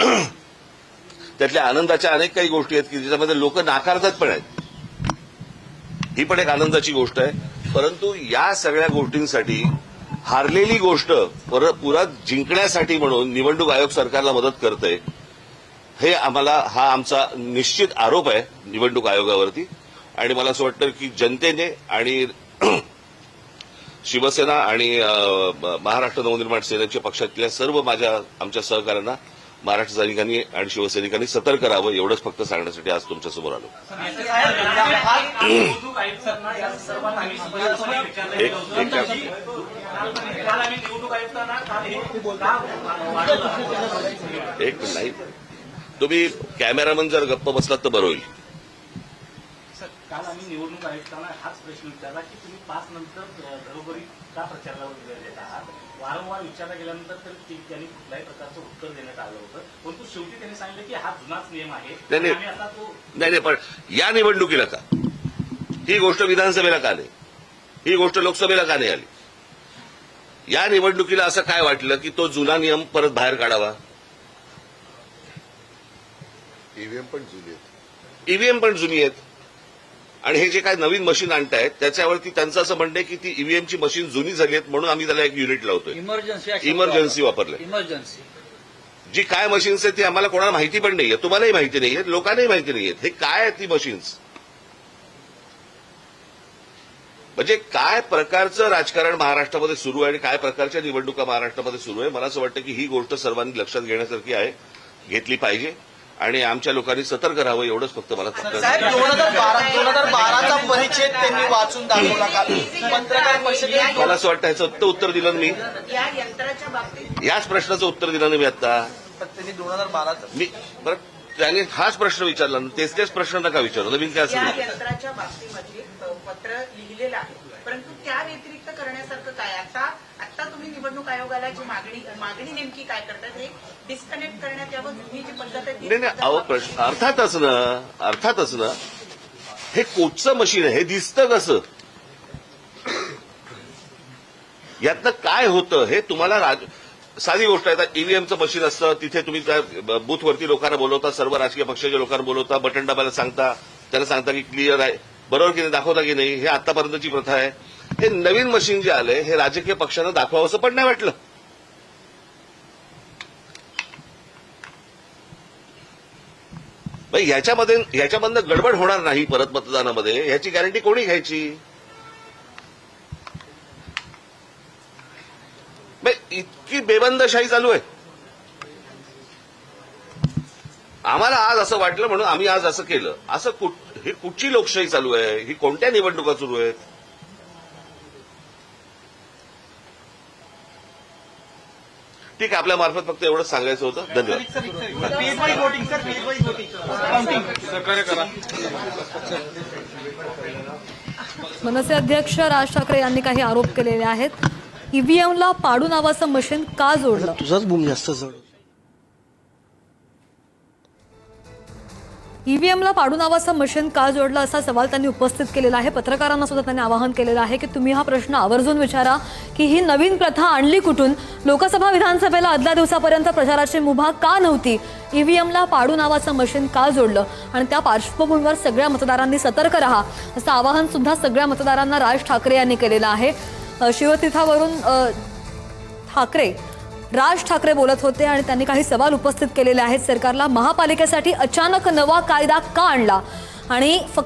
त्यातल्या आनंदाच्या अनेक काही गोष्टी आहेत की ज्याच्यामध्ये लोक नाकारतात पण आहेत. ही पण एक आनंदाची गोष्ट आहे. परंतु या सगळ्या गोष्टींसाठी हारलेली गोष्ट परत पुरा जिंकण्यासाठी म्हणून निवडणूक आयोग सरकारला मदत करतंय हे आम्हाला हा आमचा निश्चित आरोप आहे निवडणूक आयोगावरती. आणि मला असं वाटतं की जनतेने आणि शिवसेना आणि महाराष्ट्र नवनिर्माण सेनेच्या पक्षातल्या सर्व माझ्या आमच्या सहकाऱ्यांना महाराष्ट्र सैनिकांनी आणि शिवसैनिकांनी सतर्क राहावं एवढंच फक्त सांगण्यासाठी आज तुमच्यासमोर आलो. एक- एक नाही. तुम्ही कॅमेरामन जर गप्प बसलात तर बरं होईल. सर, काल आम्ही निवडणूक आयुक्तांना हाच प्रश्न विचारला की तुम्ही पाच नंतर घरोघरी का प्रचाराला वगैरे देत आहात? वारंवार विचारला गेल्यानंतर तर त्यांनी कुठल्याही प्रकारचं उत्तर देण्यात आलं होतं. परंतु शेवटी त्यांनी सांगितलं की हा जुनाच नियम आहे. नाही, नाही. आम्ही आता तो नाही नाही पण या निवडणुकीला का? ही गोष्ट विधानसभेला का नाही? ही गोष्ट लोकसभेला का नाही आली? या निवडणुकीला असं काय वाटलं की तो जुना नियम परत बाहेर काढावा? ईव्हीएम पण जुनी आहेत. ईव्हीएम पण जुनी आहेत. आणि हे जे काय नवीन मशीन आणतायत त्याच्यावरती त्यांचं असं म्हणणं आहे की ती ईव्हीएमची मशीन जुनी झाली आहेत म्हणून आम्ही त्याला एक युनिट लावतोय. इमर्जन्सी इमर्जन्सी वापरलंय इमर्जन्सी जी काय मशीन्स आहेत ती आम्हाला कोणाला माहिती पण नाहीये. तुम्हालाही माहिती नाहीये लोकांनाही माहिती नाहीये हे काय आहेत ती मशीन्स म्हणजे काय प्रकारचं राजकारण महाराष्ट्रामध्ये सुरू आहे आणि काय प्रकारच्या निवडणुका महाराष्ट्रामध्ये सुरू आहे? मला असं वाटतं की ही गोष्ट सर्वांनी लक्षात घेण्यासारखी आहे घेतली पाहिजे. आणि आमच्या लोकांनी सतर्क राहावं एवढंच फक्त मला दोन हजार बारा दोन हजार बाराचा परिच्छेद त्यांनी वाचून दाखवला मला असं वाटतं ह्याचं उत्तर उत्तर दिलं मी. या यंत्राच्या बाबतीत याच प्रश्नाचं उत्तर दिलं ना मी आता. त्यांनी दोन हजार बाराचा. मी बरं त्याने हाच प्रश्न विचारला ना तेच तेच प्रश्न नका विचारू नवीन काय या असेल यंत्राच्या बाबतीमध्ये अ, पत्र लिहिलेलं आहे. परंतु त्या व्यतिरिक्त करण्यासारखं काय? आता आता तुम्ही निवडणूक आयोगाला जी मागणी मागणी नेमकी काय करतात हे डिस्कनेक्ट करण्यात यावं जुनी जी पद्धत आहे नाही नाही अहो प्रश्न अर्थातच ना अर्थातच ना हे कोचचं मशीन आहे हे दिसतं कसं? यातनं काय होतं हे तुम्हाला राज साधी गोष्ट आहे आता ईव्हीएमचं मशीन असतं तिथे तुम्ही त्या बूथवरती लोकांना बोलवता सर्व राजकीय पक्षाच्या लोकांना बोलवता बटन दाबायला सांगता त्यांना सांगता की क्लिअर आहे. बरोबर की नाही दाखवता की नाही हे आतापर्यंतची प्रथा आहे. हे नवीन मशीन जे आलंय हे राजकीय पक्षानं दाखवावंसं पण नाही वाटलं. याच्यामध्ये याच्यामधनं गडबड होणार नाही परत मतदानामध्ये. ह्याची गॅरंटी कोणी घ्यायची? इतकी बेबंदशाही चालू आहे. आम्हाला आज असं वाटलं म्हणून आम्ही आज असं केलं. असं कुठ ही कुठची लोकशाही चालू आहे? ही कोणत्या निवडणुका सुरू आहेत? ठीक आहे आपल्या मार्फत फक्त एवढंच सांगायचं होतं. धन्यवाद. Page wise voting sir page wise voting Manse अध्यक्ष राज ठाकरे यांनी काही आरोप केलेले आहेत. ईव्हीएमला पाडू नावाचं मशीन का जोडलं? तुझाच बूम जास्त जड ईव्हीएमला पाडू नावाचं मशीन का जोडलं असा सवाल त्यांनी उपस्थित केलेला आहे. पत्रकारांना सुद्धा त्यांनी आवाहन केलेलं आहे की तुम्ही हा प्रश्न आवर्जून विचारा की ही नवीन प्रथा आणली कुठून? लोकसभा विधानसभेला आदल्या दिवसापर्यंत प्रचाराची मुभा का नव्हती? ईव्हीएमला पाडू नावाचं मशीन का जोडलं? आणि त्या पार्श्वभूमीवर सगळ्या मतदारांनी सतर्क राहा असं आवाहन सुद्धा सगळ्या मतदारांना राज ठाकरे यांनी केलेलं आहे. शिवतीर्थावरून ठाकरे राज ठाकरे बोलत होते आणि त्यांनी काही सवाल उपस्थित केलेले आहेत. सरकारला महापालिकेसाठी अचानक नवा कायदा का आणला? आणि फक्त